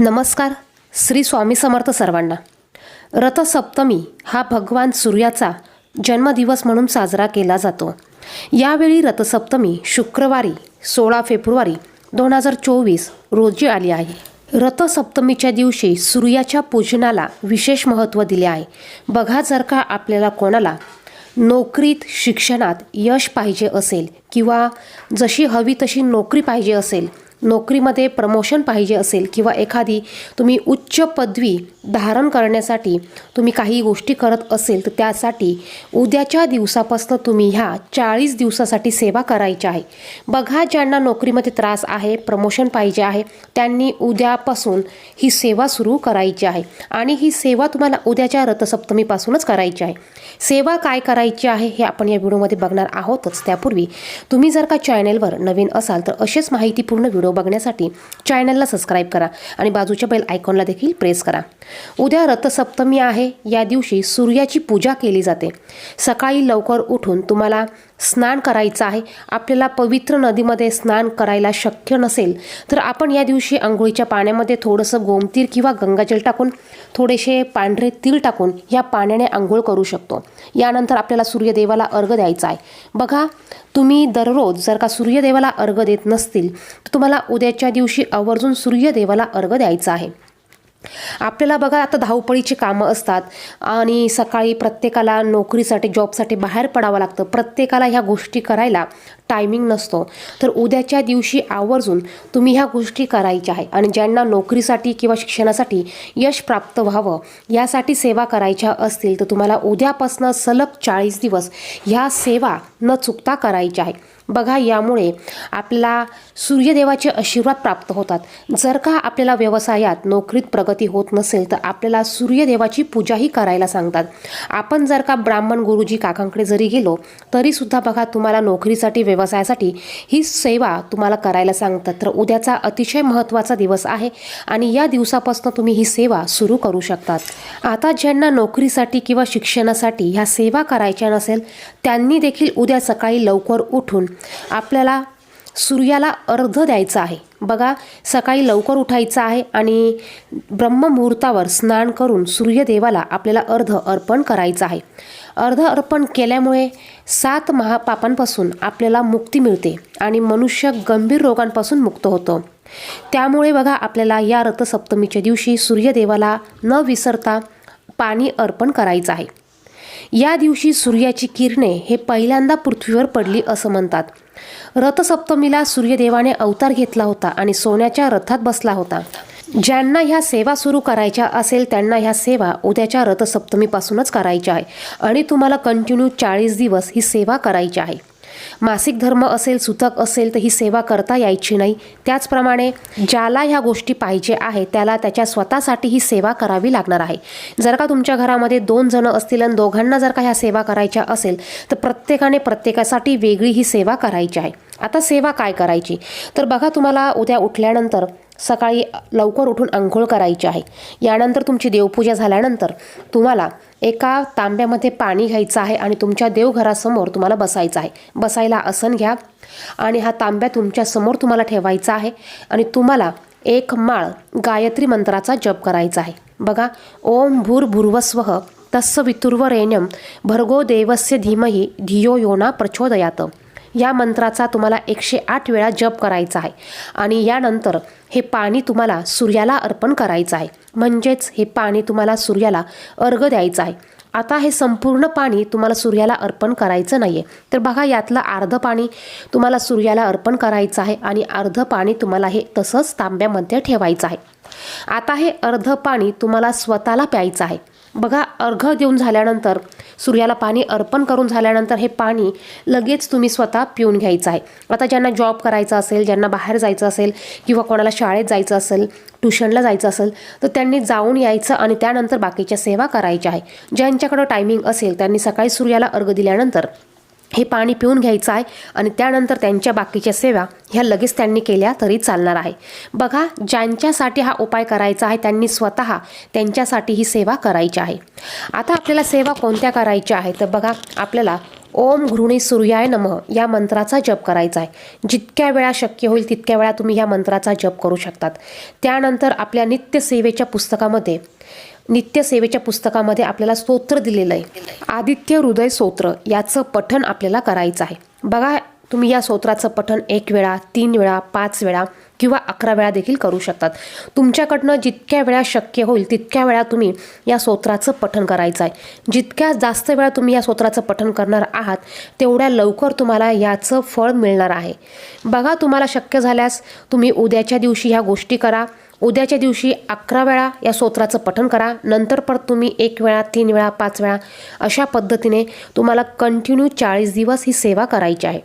नमस्कार श्री स्वामी समर्थ सर्वांना. रथसप्तमी हा भगवान सूर्याचा जन्मदिवस म्हणून साजरा केला जातो. यावेळी रथसप्तमी शुक्रवारी सोळा फेब्रुवारी दोन हजार चोवीस रोजी आली आहे. रथसप्तमीच्या दिवशी सूर्याच्या पूजनाला विशेष महत्त्व दिले आहे. बघा जर का आपल्याला कोणाला नोकरीत शिक्षणात यश पाहिजे असेल किंवा जशी हवी तशी नोकरी पाहिजे असेल नोकरीमध्ये प्रमोशन पाहिजे असेल किंवा एखादी तुम्ही उच्च पदवी धारण करण्यासाठी तुम्ही काही गोष्टी करत असेल तर त्यासाठी उद्याच्या दिवसापासून तुम्ही ह्या चाळीस दिवसासाठी सेवा करायची आहे. बघा ज्यांना नोकरीमध्ये त्रास आहे प्रमोशन पाहिजे आहे त्यांनी उद्यापासून ही सेवा सुरू करायची आहे. आणि ही सेवा तुम्हाला उद्याच्या रथसप्तमीपासूनच करायची आहे. सेवा काय करायची आहे हे आपण या व्हिडिओमध्ये बघणार आहोतच. त्यापूर्वी तुम्ही जर का चॅनेलवर नवीन असाल तर असेच माहितीपूर्ण व्हिडिओ बघण्यासाठी चॅनलला सबस्क्राईब करा आणि बाजूच्या बेल आयकॉनला देखील प्रेस करा. उद्या रथसप्तमी आहे. या दिवशी सूर्याची पूजा केली जाते. सकाळी लवकर उठून तुम्हाला स्नान करायचं आहे. आपल्याला पवित्र नदीमध्ये स्नान करायला शक्य नसेल तर आपण या दिवशी आंघोळीच्या पाण्यामध्ये थोडंसं गोमतीर किंवा गंगाजल टाकून थोडेसे पांढरे तीळ टाकून या पाण्याने आंघोळ करू शकतो. यानंतर आपल्याला सूर्यदेवाला अर्घ द्यायचा आहे. बघा तुम्ही दररोज जर का सूर्यदेवाला अर्घ देत नसतील तर तुम्हाला उद्याच्या दिवशी आवर्जून सूर्यदेवाला अर्घ द्यायचा आहे. आपल्याला बघा आता धावपळीची कामं असतात आणि सकाळी प्रत्येकाला नोकरीसाठी जॉबसाठी बाहेर पडावं लागतं. प्रत्येकाला ह्या गोष्टी करायला टायमिंग नसतो. तर उद्याच्या दिवशी आवर्जून तुम्ही ह्या गोष्टी करायच्या आहे आणि ज्यांना नोकरीसाठी किंवा शिक्षणासाठी यश प्राप्त व्हावं यासाठी सेवा करायच्या असतील तर तुम्हाला उद्यापासनं सलग चाळीस दिवस ह्या सेवा न चुकता करायच्या आहे. बघा यामुळे आपला सूर्यदेवाचे आशीर्वाद प्राप्त होतात. जर का आपल्याला व्यवसायात नोकरीत प्रगती होत नसेल तर आपल्याला सूर्यदेवाची पूजाही करायला सांगतात. आपण जर का ब्राह्मण गुरुजी काकांकडे जरी गेलो तरीसुद्धा बघा तुम्हाला नोकरीसाठी व्यवसायासाठी ही सेवा तुम्हाला करायला सांगतात. तर उद्याचा अतिशय महत्त्वाचा दिवस आहे आणि या दिवसापासून तुम्ही ही सेवा सुरू करू शकतात. आता ज्यांना नोकरीसाठी किंवा शिक्षणासाठी ह्या सेवा करायच्या नसेल त्यांनी देखील उद्या सकाळी लवकर उठून आपल्याला सूर्याला अर्ध द्यायचं आहे. बघा सकाळी लवकर उठायचं आहे आणि ब्रह्ममुहूर्तावर स्नान करून सूर्यदेवाला आपल्याला अर्ध अर्पण करायचं आहे. अर्ध अर्पण केल्यामुळे सात महापापांपासून आपल्याला मुक्ती मिळते आणि मनुष्य गंभीर रोगांपासून मुक्त होतो. त्यामुळे बघा आपल्याला या रथसप्तमीच्या दिवशी सूर्यदेवाला न विसरता पाणी अर्पण करायचं आहे. या दिवशी सूर्याची किरणे हे पहिल्यांदा पृथ्वीवर पडली असं म्हणतात. रथसप्तमीला सूर्यदेवाने अवतार घेतला होता आणि सोन्याच्या रथात बसला होता. ज्यांना ह्या सेवा सुरू करायच्या असेल त्यांना ह्या सेवा उद्याच्या रथसप्तमीपासूनच करायच्या आहे आणि तुम्हाला कंटिन्यू चाळीस दिवस ही सेवा करायची आहे. मासिक धर्म असेल सुतक असेल तर ही सेवा करता यायची नाही. त्याचप्रमाणे ज्याला ह्या गोष्टी पाहिजे आहे त्याला त्याच्या स्वतःसाठी ही सेवा करावी लागणार आहे. जर का तुमच्या घरामध्ये दोन जणं असतील आणि दोघांना जर का ह्या सेवा करायच्या असेल तर प्रत्येकाने प्रत्येकासाठी वेगळी ही सेवा करायची आहे. आता सेवा काय करायची? तर बघा तुम्हाला उद्या उठल्यानंतर सकाळी लवकर उठून आंघोळ करायची आहे. यानंतर तुमची देवपूजा झाल्यानंतर तुम्हाला एका तांब्यामध्ये पाणी घ्यायचं आहे आणि तुमच्या देवघरासमोर तुम्हाला बसायचं आहे. बसायला आसन घ्या आणि हा तांब्या तुमच्यासमोर तुम्हाला ठेवायचा आहे आणि तुम्हाला एक माळ गायत्री मंत्राचा जप करायचा आहे. बघा ओम भूर्भुर्वस्वः तस्स वितुर्वरेण्यम भर्गो देवस्य धीमही धियो योना प्रचोदयात. या मंत्राचा तुम्हाला एकशे आठ वेळा जप करायचा आहे. आणि यानंतर हे पाणी तुम्हाला सूर्याला अर्पण करायचं आहे. म्हणजेच हे पाणी तुम्हाला सूर्याला अर्घ द्यायचं आहे. आता हे संपूर्ण पाणी तुम्हाला सूर्याला अर्पण करायचं नाही आहे तर बघा यातलं अर्धं पाणी तुम्हाला सूर्याला अर्पण करायचं आहे आणि अर्धं पाणी तुम्हाला हे तसंच तांब्यामध्ये ठेवायचं आहे. आता हे अर्ध पाणी तुम्हाला स्वतःला प्यायचं आहे. बघा अर्घ देऊन झाल्यानंतर सूर्याला पाणी अर्पण करून झाल्यानंतर हे पाणी लगेच तुम्ही स्वतः पिऊन घ्यायचं आहे. आता ज्यांना जॉब करायचा असेल ज्यांना बाहेर जायचं असेल किंवा कोणाला शाळेत जायचं असेल ट्युशनला जायचं असेल तर त्यांनी जाऊन यायचं आणि त्यानंतर बाकीच्या सेवा करायच्या आहे. ज्यांच्याकडं टायमिंग असेल त्यांनी सकाळी सूर्याला अर्घ दिल्यानंतर हे पाणी पिऊन घ्यायचं आहे आणि त्यानंतर त्यांच्या बाकीच्या सेवा ह्या लगेच त्यांनी केल्या तरी चालणार आहे. बघा ज्यांच्यासाठी हा उपाय करायचा आहे त्यांनी स्वतः त्यांच्यासाठी ही सेवा करायची आहे. आता आपल्याला सेवा कोणत्या करायच्या आहे तर बघा आपल्याला ओम घृणी सूर्याय नमः या मंत्राचा जप करायचा आहे. जितक्या वेळा शक्य होईल तितक्या वेळा तुम्ही या मंत्राचा जप करू शकतात. त्यानंतर आपल्या नित्यसेवेच्या पुस्तकामध्ये नित्यसेवेच्या पुस्तकामध्ये आपल्याला स्तोत्र दिलेलं आहे. आदित्य हृदय स्तोत्र याचं पठण आपल्याला करायचं आहे. बघा तुम्ही या स्तोत्राचं पठण एक वेळा तीन वेळा पाच वेळा किंवा अकरा वेळा देखील करू शकतात. तुमच्याकडनं जितक्या वेळा शक्य होईल तितक्या वेळा तुम्ही या स्तोत्राचं पठण करायचं आहे. जितक्या जास्त वेळा तुम्ही या स्तोत्राचं पठण करणार आहात तेवढ्या लवकर तुम्हाला याचं फळ मिळणार आहे. बघा तुम्हाला शक्य झाल्यास तुम्ही उद्याच्या दिवशी ह्या गोष्टी करा. उद्याच्या दिवशी अकरा वेळा या स्तोत्राचं पठण करा. नंतर परत तुम्ही एक वेळा तीन वेळा पाच वेळा अशा पद्धतीने तुम्हाला कंटिन्यू चाळीस दिवस ही सेवा करायची आहे.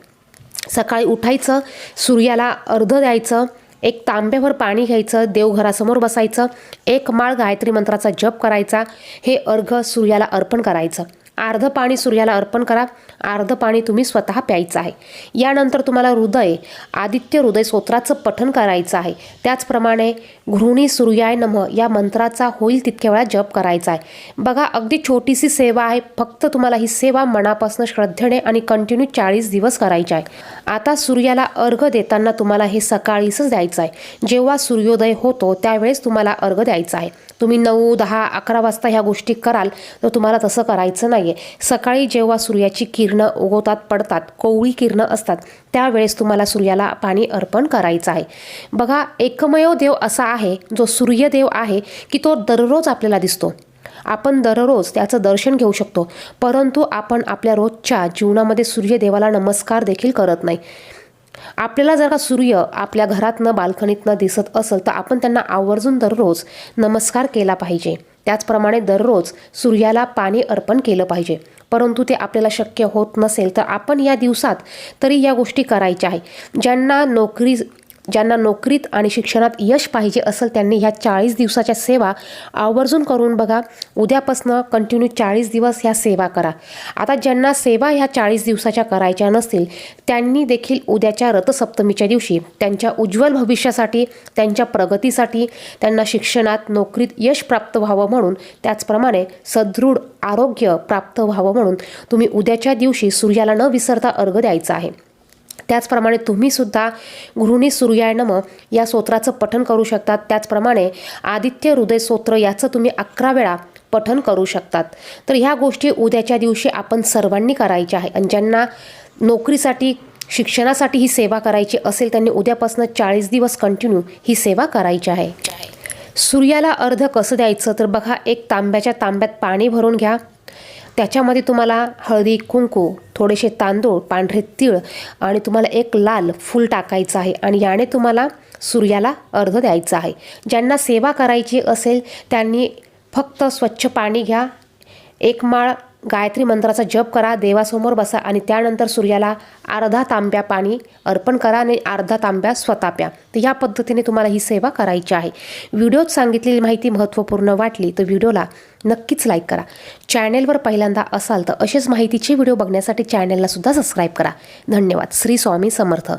सकाळी उठायचं सूर्याला अर्ध द्यायचं एक तांब्यावर पाणी घ्यायचं देवघरासमोर बसायचं एक माळ गायत्री मंत्राचा जप करायचा हे अर्घ सूर्याला अर्पण करायचं. अर्ध पाणी सूर्याला अर्पण करा. अर्ध पाणी तुम्ही स्वतः प्यायचं आहे. यानंतर तुम्हाला हृदय आदित्य हृदय स्तोत्राचं पठन करायचं आहे. त्याचप्रमाणे घृणी सूर्याय नम या मंत्राचा होईल तितक्या वेळा जप करायचा आहे. बघा अगदी छोटीशी सेवा आहे. फक्त तुम्हाला ही सेवा मनापासून श्रद्धेने आणि कंटिन्यू चाळीस दिवस करायची आहे. आता सूर्याला अर्घ देताना तुम्हाला हे सकाळीच द्यायचं आहे. जेव्हा सूर्योदय होतो त्यावेळेस तुम्हाला अर्घ द्यायचा आहे. तुम्ही नऊ दहा अकरा वाजता ह्या गोष्टी कराल तर तुम्हाला तसं करायचं नाही. नाहीये. सकाळी जेव्हा सूर्याची किरणं उगवतात पडतात कोवळी किरणं असतात त्यावेळेस तुम्हाला सूर्याला पाणी अर्पण करायचं आहे. बघा एकमेव देव असा आहे जो सूर्यदेव आहे की तो दररोज आपल्याला दिसतो. आपण दररोज त्याचं दर्शन घेऊ शकतो परंतु आपण आपल्या रोजच्या जीवनामध्ये सूर्यदेवाला नमस्कार देखील करत नाही. आपल्याला जर का सूर्य आपल्या घरातनं बाल्कनीतनं दिसत असेल तर आपण त्यांना आवर्जून दररोज नमस्कार केला पाहिजे. त्याचप्रमाणे दररोज सूर्याला पाणी अर्पण केलं पाहिजे. परंतु ते आपल्याला शक्य होत नसेल तर आपण या दिवसात तरी या गोष्टी करायच्या आहे. ज्यांना नोकरी ज्यांना नोकरीत आणि शिक्षणात यश पाहिजे असेल त्यांनी ह्या चाळीस दिवसाच्या सेवा आवर्जून करून बघा. उद्यापासनं कंटिन्यू चाळीस दिवस ह्या सेवा करा. आता ज्यांना सेवा ह्या चाळीस दिवसाच्या करायच्या नसतील त्यांनी देखील उद्याच्या रथसप्तमीच्या दिवशी त्यांच्या उज्ज्वल भविष्यासाठी त्यांच्या प्रगतीसाठी त्यांना शिक्षणात नोकरीत यश प्राप्त व्हावं म्हणून त्याचप्रमाणे सदृढ आरोग्य प्राप्त व्हावं म्हणून तुम्ही उद्याच्या दिवशी सूर्याला न विसरता अर्घ द्यायचा आहे. त्याचप्रमाणे तुम्हीसुद्धा गृहिणी सूर्याय नम या स्तोत्राचं पठन करू शकतात. त्याचप्रमाणे आदित्य हृदय स्तोत्र याचं तुम्ही अकरा वेळा पठन करू शकतात. तर ह्या गोष्टी उद्याच्या दिवशी आपण सर्वांनी करायच्या आहे. आणि ज्यांना नोकरीसाठी शिक्षणासाठी ही सेवा करायची असेल त्यांनी उद्यापासून चाळीस दिवस कंटिन्यू ही सेवा करायची आहे. सूर्याला अर्ध कसं द्यायचं? तर बघा एक तांब्याच्या तांब्यात पाणी भरून घ्या. त्याच्यामध्ये तुम्हाला हळदी कुंकू थोडेसे तांदूळ पांढरे तीळ आणि तुम्हाला एक लाल फूल टाकायचं आहे आणि याने तुम्हाला सूर्याला अर्ध द्यायचं आहे. ज्यांना सेवा करायची असेल त्यांनी फक्त स्वच्छ पाणी घ्या. एक माळ गायत्री मंत्राचा जप करा देवासमोर बसा आणि त्यानंतर सूर्याला अर्धा तांब्या पाणी अर्पण करा आणि अर्धा तांब्या स्वतः प्या तर या पद्धतीने तुम्हाला ही सेवा करायची आहे. व्हिडिओत सांगितलेली माहिती महत्त्वपूर्ण वाटली तर व्हिडिओला नक्कीच लाईक करा. चॅनेलवर पहिल्यांदा असाल तर असेच माहितीचे व्हिडिओ बघण्यासाठी चॅनेलला सुद्धा सबस्क्राईब करा. धन्यवाद. श्री स्वामी समर्थ.